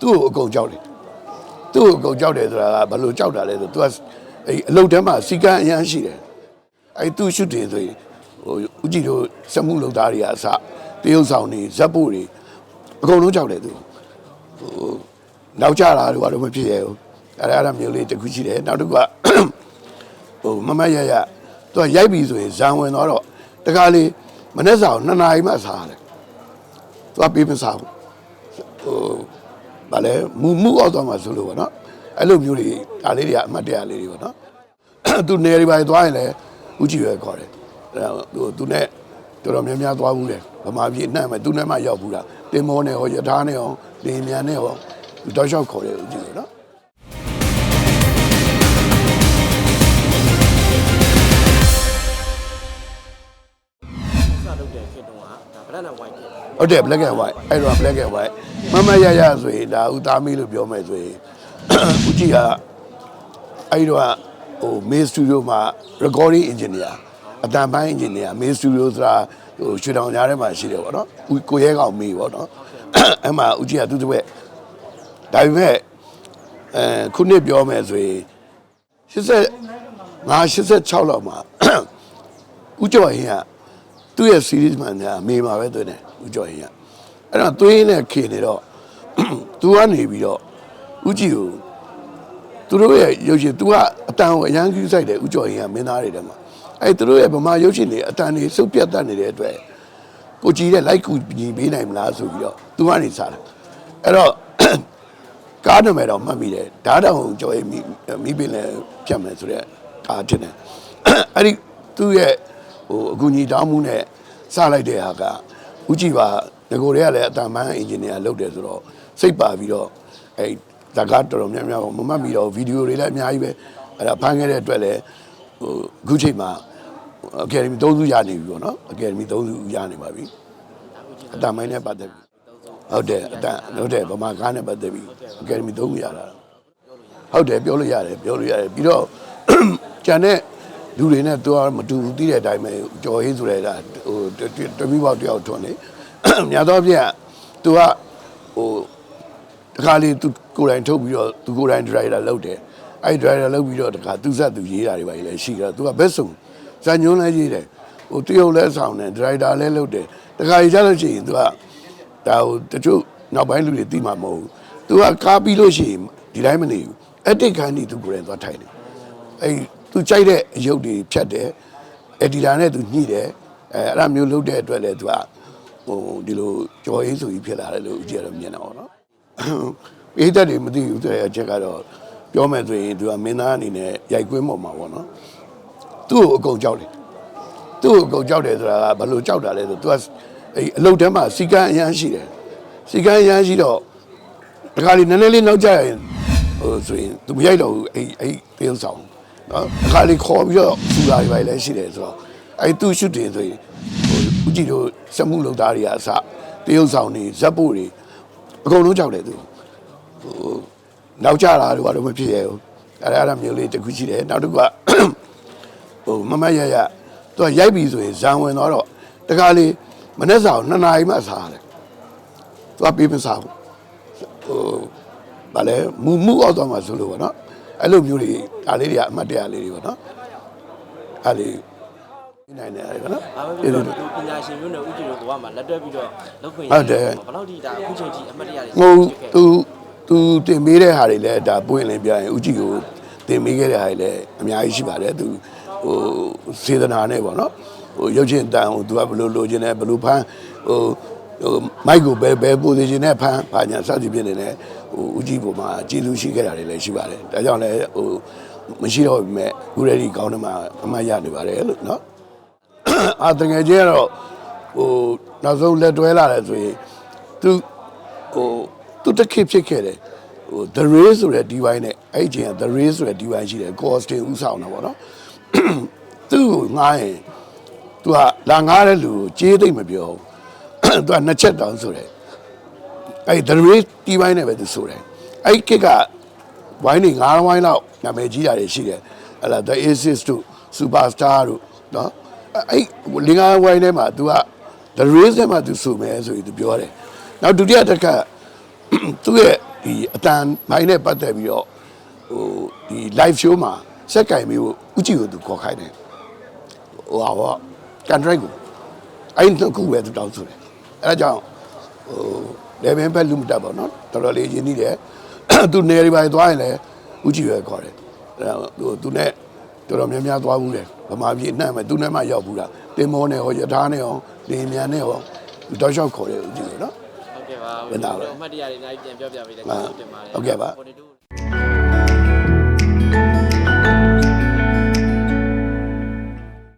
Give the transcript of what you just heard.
သူ့ကိုအကုန်ကြောက်တယ်သူ့ကိုအကုန်ကြောက်တယ်ဆိုတာကဘယ်လိုကြောက်တာလဲဆို तू ကအဲ့အလုတ်ထဲမှာစီကံအရန်ရှိတယ်အဲ့သူ့ရှုတင်ဆိုရင်ဟိုဦးကြည်တို့စက်မှုလုပ်သားတွေကအစတရုပ်ဆောင်တွေဇက်ဖို့တွေအကုန်လုံးကြောက်တယ်သူဟိုနောက်ကြတာတို့ကတော့မဖြစ်ရဘူးအဲ့ဒါအဲ့ဒါမျိုးလေးတစ်ခုရှိတယ်နောက်တစ်ခုကဟိုမမတ်ရရသူကရိုက်ပြီဆိုရင်ဇံဝင်တော့တကားလေးမနေ့စာကိုနှစ်နာရီမှစားရတယ်သူကပြေးမစားဘူးဟို ဗာလဲမူမှုအောက်သွားမှဆိုလို့ပေါ့နော်အဲ့လိုမျိုးတွေဒါလေးတွေကအမှတ်တရလေးတွေပေါ့နော်သူနေရီပိုင်းသွားရင်လည်းဦးကြည့်ရွယ်ခေါ်တယ်အဲ့သူသူနဲ့တော်တော်များများသွားဘူးတယ်ဗမာပြည်နှံ့မယ်သူနဲ့မှရောက်ဘူးလားတင်မောနဲ့ဟောယထာနဲ့ဟောလင်းမြန်နဲ့ဟောသူတောက်လျှောက်ခေါ်တယ်ဦးကြည့်ရွယ်နော်စလုပ်တဲ့ခေတ်တုန်းကဒါဗလက်နဲ့ဝိုင်းဖြစ် ဟုတ်တယ် black and white အဲ့တော့ black and white မမရရဆိုရင်ဒါဦးသားမီးလို့ပြောမယ်ဆိုရင်ဦးကြီးကအဲ့တော့ဟို main studio မှာ recording engineer အတန်ပိုင်း engineer main studio ဆိုတာဟိုရွှေတောင်ကြားထဲမှာရှိတယ်ပေါ့နော်ဦးကိုရဲကောင်မေးပေါ့နော်အဲ့မှာဦးကြီးကသူ့တပည့်ဒါပေမဲ့အဲခုနှစ်ပြောမယ်ဆိုရင်85 86လောက်မှာဦးကျော်ရင်က သူ့ရဲ့ series မှန်ညာအမေမှာပဲသွင်းတယ်ဦးကျော်ရင်ကအဲ့တော့သွင်းနဲ့ခေနေတော့သူကနေပြီးတော့ဦးကြည်ကိုသူတို့ရဲ့ရုပ်ရှင် तू ကအတန်ကိုအရန်ကြီးဆိုင်တယ်ဦးကျော်ရင်ကမင်းသားတွေထဲမှာအဲ့သူတို့ရဲ့ဗမာရုပ်ရှင်တွေအတန်တွေစုပ်ပြတ်တတ်နေတဲ့အတွက်ကိုကြည်တဲ့ like ကူညီပေးနိုင်မလားဆိုပြီးတော့ तू ကနေစားတာအဲ့တော့ကားနံပါတ်တော့မှတ်မိတယ်ဓာတ်တောင်ကျော်ရင်မိမိပင်လည်းဖြတ်မယ်ဆိုတော့ကားတင်တယ်အဲ့ဒီသူ့ရဲ့ ဟိုအကူညီတောင်းမှုနဲ့စလိုက်တဲ့ဟာကဥကြည်ပါငကိုတွေကလည်းအတန်ပန်းအင်ဂျင်နီယာလုပ်တယ်ဆိုတော့စိတ်ပါပြီးတော့အဲ့ဇာကားတော်တော်များများမမှတ်ပြီးတော့ဗီဒီယိုတွေလည်းအများကြီးပဲအဲ့ဒါဖမ်းခဲ့တဲ့အတွက်လည်းဟိုအခုချိန်မှာအကယ်ဒမီ၃စုရနေပြီပေါ့နော်အကယ်ဒမီ၃စုရနေပါပြီအတန်ပိုင်းနဲ့ပတ်သက်ပြီးဟုတ်တယ်အတန်ဟုတ်တယ်ဗမာကားနဲ့ပတ်သက်ပြီးအကယ်ဒမီ၃ခုရတာဟုတ်တယ်ပြောလို့ရတယ်ပြောလို့ရတယ်ပြီးတော့ကျန်တဲ့ လူတွေနဲ့သူကမတူဘူးသိတဲ့အတိုင်းပဲကြော်ဟင်းဆိုတဲ့ဒါဟိုတတမိပေါက်တယောက်ထွန်းနေများသောအားဖြင့်သူကဟိုတခါလေသူကိုယ်တိုင်ထုတ်ပြီးတော့သူကိုယ်တိုင်ဒရိုက်တာလုပ်တယ်အဲ့ဒရိုက်တာလုပ်ပြီးတော့တခါသူဆက်သူရေးတာတွေပါလေရှိကြသူကဘက်ဆုံးဇာညွန်းလည်းရေးတယ်ဟိုတရုတ်လည်းဆောင်တယ်ဒရိုက်တာလည်းလုပ်တယ်တခါကြီးကြလို့ရှိရင်သူကဒါဟိုတချို့နောက်ပိုင်းလူတွေသိမှာမဟုတ်ဘူး။ तू ကကားပြီးလို့ရှိရင်ဒီတိုင်းမနေဘူး။ edit ခန်းကြီး तू ကိုယ်တိုင်သွားထိုင်တယ်။အဲ့ သူကြိုက်တဲ့ရုပ်တွေဖြတ်တယ်အဒီတာနဲ့သူညှိတယ်အဲအဲ့ဒါမျိုးလုပ်တဲ့အတွက်လည်းသူကဟိုဒီလိုကြော်ရင်းဆိုပြီးဖြစ်လာတယ်လို့ဦးကြီးကတော့မြင်တာပေါ့နော်အေးတက်တွေမသိဘူးတဲ့အချက်ကတော့ပြောမယ်ဆိုရင်သူကမင်းသားအနေနဲ့ရိုက်ကွင်းပေါ်မှာပေါ့နော်သူ့ကိုအကုန်ကြောက်တယ်သူ့ကိုအကုန်ကြောက်တယ်ဆိုတာကဘယ်လိုကြောက်တာလဲဆိုသူကအဲအလုတ်ထဲမှာစီကန်းအရန်ရှိတယ်စီကန်းအရန်ရှိတော့တခါလေနည်းနည်းလေးနောက်ကျရင်ဟိုဆိုရင်သူမရိုက်တော့ဘူးအဲအဲတေးဥဆောင် နော်တခါလေခေါ်ပြီးတော့စူလာတွေပဲလည်းရှိတယ်ဆိုတော့အဲ့သူ့ရှုတင်ဆိုရင်ဟိုဦးကြည်တို့စက်မှုလုပ်သားတွေကအစတရုပ်ဆောင်တွေဇက်ဖို့တွေအကုန်လုံးကြောက်တယ်သူဟိုနောက်ကျတာတို့ကတော့မဖြစ်ရဘူးအဲ့ဒါအဲ့ဒါမျိုးလေးတစ်ခုရှိတယ်နောက်တစ်ခုကဟိုမမတ်ရရသူကရိုက်ပြီဆိုရင်ဇံဝင်တော့တကားလေးမနေ့စာကိုနှစ်နာရီမှစားရတယ်သူကပြေးမစားဘူးဟိုဗာလဲမူမှုအောက်သွားမှဆိုလို့ပေါ့နော် အဲ့လိုမျိုးတွေဒါလေးတွေကအမှတ်တရလေးတွေပေါ့နော်အဲ့လေးနိုင်နေရတယ်ပေါ့နော်ဒါပဲဒီပြီးလိုတော့ပညာရှင်မျိုးနဲ့ဥကြည်တို့ကမှလက်တွဲပြီးတော့လုပ်ခွင့်ဟုတ်တယ်ဘယ်လောက်ထိဒါအခုချိန်ထိအမှတ်တရတွေဟိုသူသူတင်ပေးတဲ့ဟာတွေလည်းဒါပွင့်လင်းပြရင်ဥကြည့်ကိုတင်ပေးခဲ့တဲ့ဟာတွေလည်းအများကြီးရှိပါတယ်သူဟိုစေတနာနဲ့ပေါ့နော်ဟိုရုပ်ရှင်တန်ဟိုသူကဘယ်လိုလိုချင်တယ်ဘယ်လိုဖမ်းဟိုဟို မိုက်ကိုဘယ်ဘယ်ပိုစီရှင်နဲ့ဖမ်းဘာညာစသဖြင့်နေလဲဟိုဥကြည့်ပေါ်မှာကျေးဇူးရှိခဲ့တာတွေလည်းရှိပါတယ်ဒါကြောင့်လည်းဟိုမရှိတော့ဘူးမဲ့ခုရည်ဒီကောင်းတယ်မှာအမှတ်ရနေပါတယ်လို့နော်အာတငယ်ချင်းကတော့ဟိုနောက်ဆုံးလက်တွဲလာတယ်ဆိုရင်သူဟိုသူတစ်ခေတ်ဖြစ်ခဲ့တယ်ဟို the ray ဆိုတဲ့ divine နဲ့အဲ့ဒီချိန်က the ray ဆိုတဲ့ divine ရှိတယ် costing ဥဆောင်တာပေါ့နော်သူ့ကိုငားရင်သူကလာငားတဲ့လူကိုကြေးသိမ့်မပြောဘူး သူကနှစ်ချက်တောင်ဆိုတယ်အဲ့ဒီ the ray divine နဲ့ပဲသူဆိုတယ်အဲ့ဒီကိတ်ကဝိုင်းနေငါးဝိုင်းလောက်နာမည်ကြီးတာတွေရှိတယ်ဟလာ the aces တို့ superstar တို့နော်အဲ့အဲ့လင်္ကာဝိုင်းထဲမှာ तू က the race ထဲမှာ तू ဆိုမယ်ဆိုပြီး तू ပြောတယ်နောက်ဒုတိယတစ်ခါ သူ့ရဲ့ဒီ ဒီအတန်မိုင်းနဲ့ပတ်သက်ပြီးတော့ဟိုဒီ live show မှာစက်ကင်မျိုးဥကြည့်ကိုသူခေါ်ခိုင်းတယ်ဟိုဟာဟော contract ကိုအဲ့ဒီနှစ်ခုပဲသူတောင်းဆိုတယ် အဲ့ဒါကြောင့်ဟို level ဘက်လူမတက်ပါတော့တော်တော်လေးရင်းနှီးတယ်သူနေရီပိုင်းသွားရင်လည်းဥကြည့်ပဲခေါ်တယ်အဲ့ဒါဟိုသူနဲ့တော်တော်များများသွားဘူးတယ်ဗမာပြည်နှံ့မယ်သူနဲ့မှရောက်ဘူးလားတင်မောနဲ့ဟောယထာနဲ့ဟောလင်းမြန်နဲ့ဟောသူတောက်လျှောက်ခေါ်တယ်ဥကြည့်ပဲနော်ဟုတ်ကဲ့ပါဘယ်နာလဲအမှတ်တရတွေအများကြီးပြန်ပြောပြပေးတယ်မှန်တင်ပါတယ်ဟုတ်ကဲ့ပါ42